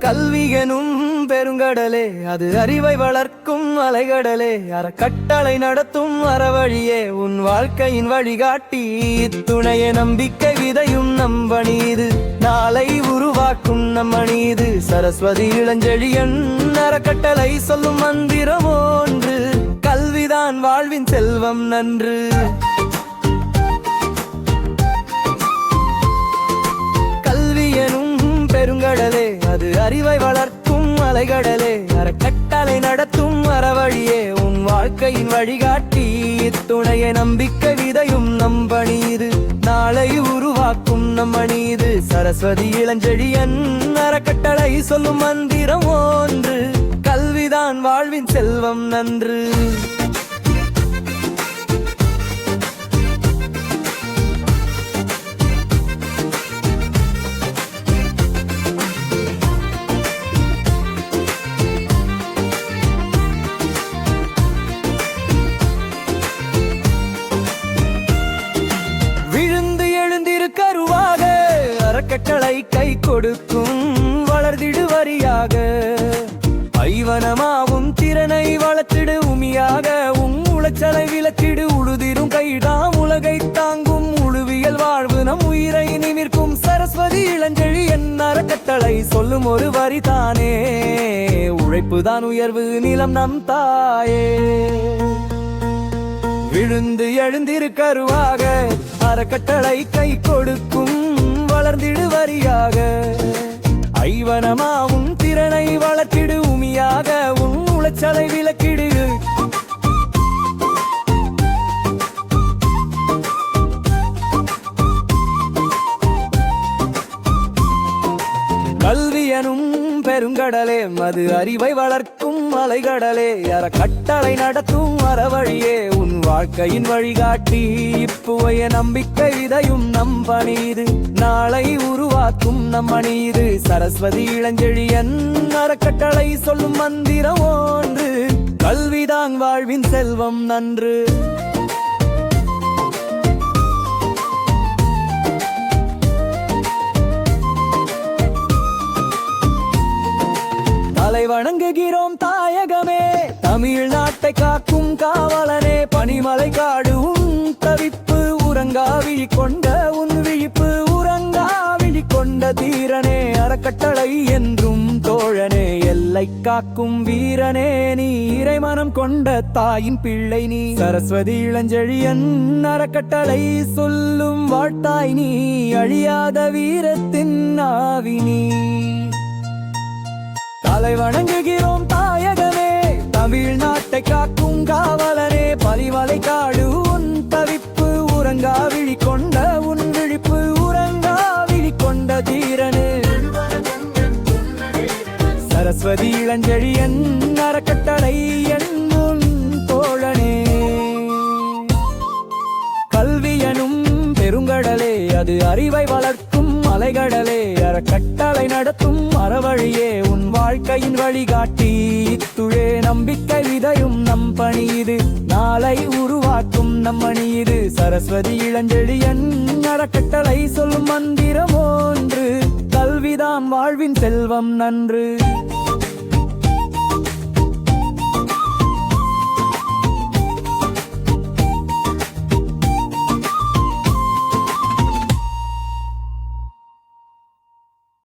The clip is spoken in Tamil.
கல்வி எனும் பெருங்கடலே அது அறிவை வளர்க்கும் அலைகடலே. அறக்கட்டளை நடத்தும் அறவழியே உன் வாழ்க்கையின் வழிகாட்டி. துணைய நம்பிக்கை விதையும் நம்பனீது நாளை உருவாக்கும் நம்மனீது சரஸ்வதி இளஞ்செழியன் அறக்கட்டளை சொல்லும் மந்திரம் ஒன்று கல்விதான் வாழ்வின் செல்வம் நன்று. அறிவை வளர்க்கும் அலைகடலே அறக்கட்டளை நடத்தும் அறவழியே உன் வாழ்க்கையின் வழிகாட்டி துணையை நம்பிக்கை விதையும் நம்பனீது நாளை உருவாக்கும் நம்மனீது சரஸ்வதி இளஞ்செழியன் அறக்கட்டளை சொல்லும் மந்திரம் ஒன்று. கல்விதான் வாழ்வின் செல்வம் நன்று. கொடுக்கும் வளர்ந்திடு வரியாக ஐவனமாவும் திறனை வளர்த்திடு உமியாக. உம் உளைச்சலை விளக்கிடு உழுதிரும் கைடாம் உலகை தாங்கும் உழுவியல் வாழ்வு நம் உயிரை நிமிர்க்கும். சரஸ்வதி இளஞ்செழி என் அறக்கட்டளை சொல்லும் ஒரு வரி தானே உழைப்புதான் உயர்வு நிலம் நம் தாயே. விழுந்து எழுந்திருக்கருவாக அறக்கட்டளை கை கொடுக்கும் வளர்ந்திடுவரியாக ஐவனமாவும் திறனை வளர்த்திடு பெருங்கடலே மது அறிவை வளர்க்கும் அலைகடலே கட்டளை நடத்தும் அறவழியே உன் வாழ்க்கையின் வழிகாட்டி. இப்புவைய நம்பிக்கை விதையும் நம்பனீது நாளை உருவாக்கும் நம் நம்மனீது சரஸ்வதி இளஞ்செழியன் அறக்கட்டளை சொல்லும் மந்திரம் ஒன்று. கல்விதான் வாழ்வின் செல்வம் நன்று. தமிழ்நாட்டை காக்கும் காவலனே பனிமலை காடு உன் தவிப்பு உறங்கா விழி கொண்ட உன் விழிப்பு உறங்கா விழி கொண்ட தீரனே அறக்கட்டளை என்றும் தோழனே எல்லை காக்கும் வீரனே நீ இறைமனம் கொண்ட தாயின் பிள்ளை நீ. சரஸ்வதி இளஞ்செழியன் அறக்கட்டளை சொல்லும் வாழ்த்தாய் நீ அழியாத வீரத்தின் ஆவி நீ. தலை வணங்குகிறோம் தாயகமே தமிழ்நாட்டை காக்கும் காவலனே பலிவலை காடு உன் தவிப்பு உறங்கா விழி கொண்ட உன் விழிப்பு உறங்கா விழி கொண்ட தீரனே. சரஸ்வதி இளஞ்செழியன் அறக்கட்டளை என் தோழனே. கல்வி எனும் பெருங்கடலே அது அறிவை வளர்க்கும் அலைகடலே அறக்கட்டளை நடத்தும் அறவழியே உன் வாழ்க்கையின் வழிகாட்டி. துழே நம்பிக்கை விதையும் நம் பணியுது நாளை உருவாக்கும் நம் மணியுது சரஸ்வதி இளஞ்செழியன் அறக்கட்டளை சொல்லும் மந்திரம் ஒன்று. கல்விதாம் வாழ்வின் செல்வம் நன்று.